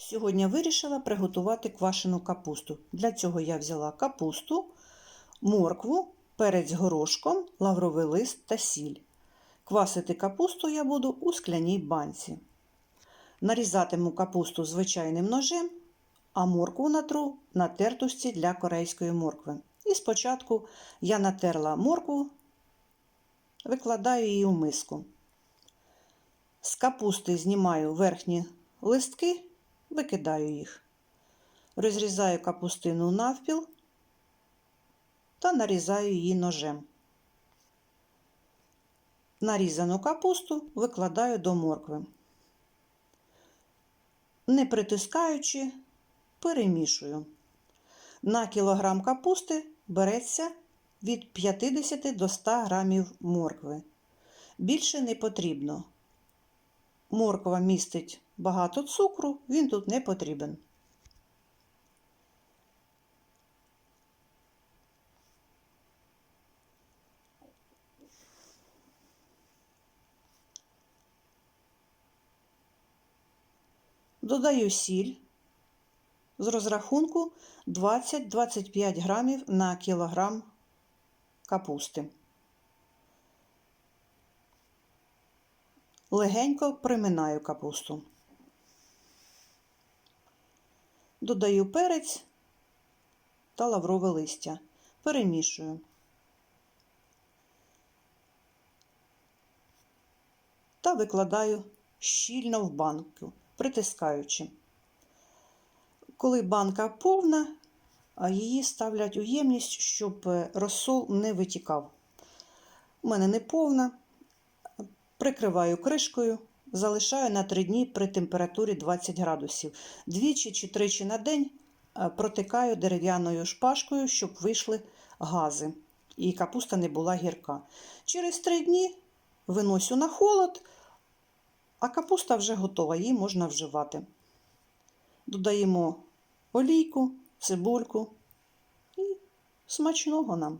Сьогодні вирішила приготувати квашену капусту. Для цього я взяла капусту, моркву, перець горошком, лавровий лист та сіль. Квасити капусту я буду у скляній банці. Нарізатиму капусту звичайним ножем, а моркву натру на тертості для корейської моркви. І спочатку я натерла моркву, викладаю її у миску. З капусти знімаю верхні листки, викидаю їх. Розрізаю капустину навпіл та нарізаю її ножем. Нарізану капусту викладаю до моркви. Не притискаючи, перемішую. На кілограм капусти береться від 50 до 100 грамів моркви. Більше не потрібно. Морква містить багато цукру, він тут не потрібен. Додаю сіль з розрахунку 20-25 грамів на кілограм капусти. Легенько приминаю капусту. Додаю перець та лаврове листя. Перемішую. Та викладаю щільно в банку, притискаючи. Коли банка повна, її ставлять у ємність, щоб розсол не витікав. У мене не повна. Прикриваю кришкою, залишаю на 3 дні при температурі 20 градусів. Двічі чи тричі на день е, протикаю дерев'яною шпажкою, щоб вийшли гази і капуста не була гірка. Через 3 дні виносю на холод, а капуста вже готова, її можна вживати. Додаємо олійку, цибульку і смачного нам.